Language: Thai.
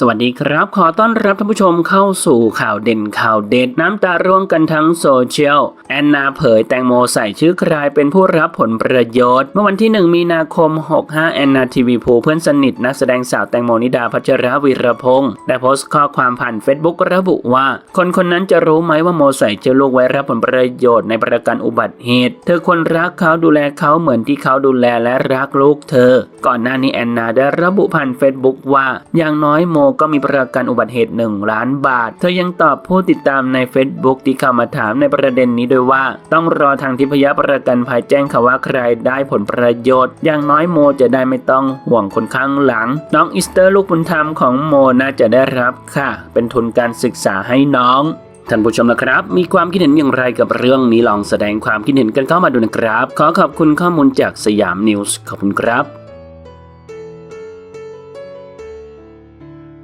สวัสดีครับ ขอต้อนรับท่านผู้ชมเข้าสู่ข่าวเด่นข่าวเด็ดน้ำตาร่วงกันทั้งโซเชียล แอนนาเผยแตงโมใส่ชื่อใครเป็นผู้รับผลประโยชน์ เมื่อวันที่ 1 มีนาคม 65 แอนนาทีวีพูเพื่อนสนิท นักแสดงสาวแตงโมนิดาพัชรวีรพงศ์ได้โพสต์ข้อความผ่านเฟซบุ๊กระบุว่า คนคนนั้นจะรู้ไหมว่าโมใส่ชื่อลูกไว้รับผลประโยชน์ในประกันอุบัติเหตุ เธอควรรักเขาดูแลเขาเหมือนที่เขาดูแลและรักลูกเธอ ก่อนหน้านี้แอนนาได้ระบุผ่านเฟซบุ๊กว่าอย่างน้อยโมก็มีประกันอุบัติเหตุ 1 ล้านบาท เธอยังตอบผู้ติดตามใน Facebook ที่เข้ามาถามในประเด็นนี้ด้วยว่า ต้องรอทางทิพยประกันภัยแจ้งค่ะว่าใครได้ผลประโยชน์ อย่างน้อยโมจะได้ไม่ต้องห่วงคนข้างหลัง น้องอิสเตอร์ลูกบุญธรรมของโมน่าจะได้รับค่ะ เป็นทุนการศึกษาให้น้องท่านผู้ชมนะครับ มีความคิดเห็นอย่างไรกับเรื่องนี้ลองแสดงความคิดเห็นกันเข้ามาดูนะครับ ขอขอบคุณข้อมูลจากสยามนิวส์ขอบคุณครับ